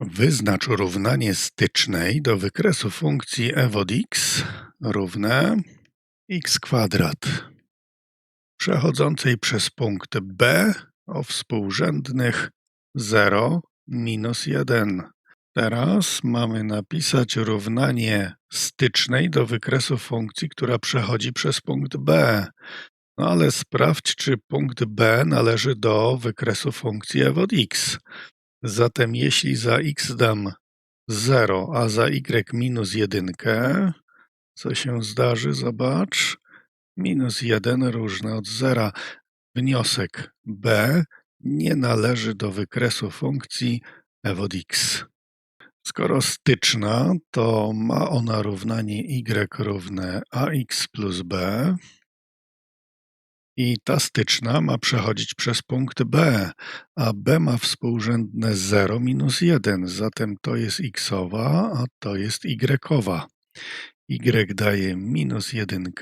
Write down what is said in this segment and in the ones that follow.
Wyznacz równanie stycznej do wykresu funkcji f od x równe x kwadrat przechodzącej przez punkt B o współrzędnych 0 minus 1. Teraz mamy napisać równanie stycznej do wykresu funkcji, która przechodzi przez punkt B. No ale sprawdź, czy punkt B należy do wykresu funkcji f od x. Zatem jeśli za x dam 0, a za y minus 1, co się zdarzy? Zobacz. Minus 1 różne od zera. Wniosek b nie należy do wykresu funkcji f od x. Skoro styczna, to ma ona równanie y równe ax plus b. I ta styczna ma przechodzić przez punkt B, a B ma współrzędne 0 minus 1, zatem to jest xowa, a to jest y-owa. Y daje minus 1,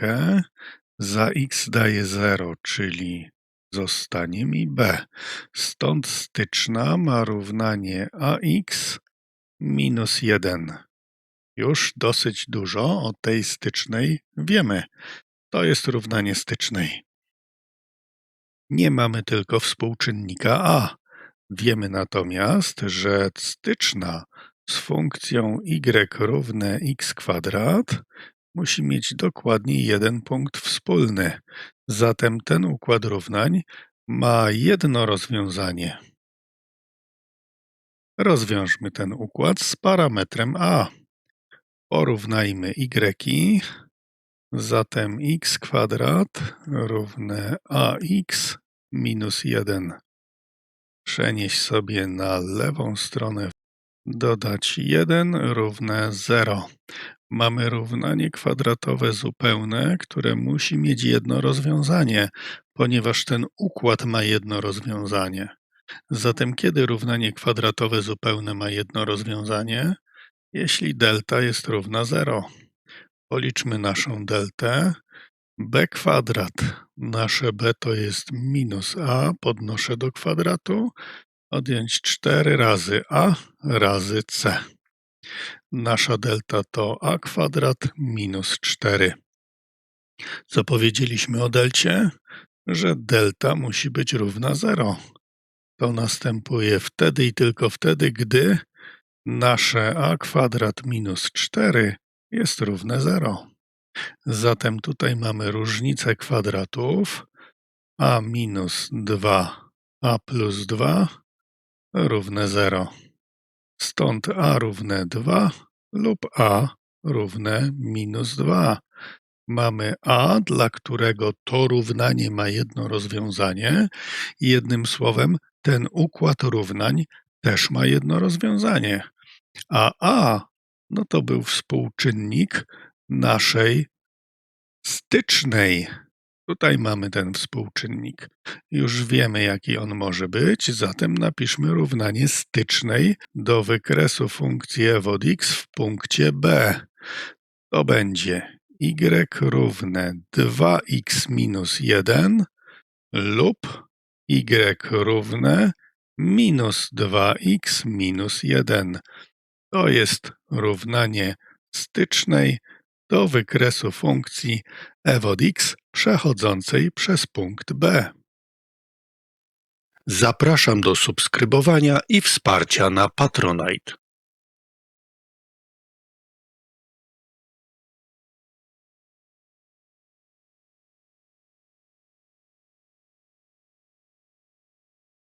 za x daje 0, czyli zostanie mi B. Stąd styczna ma równanie ax minus 1. Już dosyć dużo o tej stycznej wiemy. To jest równanie stycznej. Nie mamy tylko współczynnika a. Wiemy natomiast, że styczna z funkcją y równe x kwadrat musi mieć dokładnie jeden punkt wspólny. Zatem ten układ równań ma jedno rozwiązanie. Rozwiążmy ten układ z parametrem a. Porównajmy y. Zatem x kwadrat równe ax minus 1. Przenieść sobie na lewą stronę, dodać 1 równe 0. Mamy równanie kwadratowe zupełne, które musi mieć jedno rozwiązanie, ponieważ ten układ ma jedno rozwiązanie. Zatem kiedy równanie kwadratowe zupełne ma jedno rozwiązanie? Jeśli delta jest równa 0. Policzmy naszą deltę. b kwadrat. Nasze b to jest minus a, podnoszę do kwadratu. Odjąć 4 razy a razy c. Nasza delta to a kwadrat minus 4. Co powiedzieliśmy o delcie? Że delta musi być równa 0. To następuje wtedy i tylko wtedy, gdy nasze a kwadrat minus 4 jest równe 0. Zatem tutaj mamy różnicę kwadratów a minus 2 a plus 2 równe 0. Stąd a równe 2 lub a równe minus 2. Mamy a, dla którego to równanie ma jedno rozwiązanie. Jednym słowem, ten układ równań też ma jedno rozwiązanie. A a no to był współczynnik naszej stycznej. Tutaj mamy ten współczynnik. Już wiemy, jaki on może być, zatem napiszmy równanie stycznej do wykresu funkcji f od x w punkcie B. To będzie y równe 2x minus 1 lub y równe minus 2x minus 1. To jest równanie stycznej do wykresu funkcji f od x przechodzącej przez punkt B. Zapraszam do subskrybowania i wsparcia na Patronite.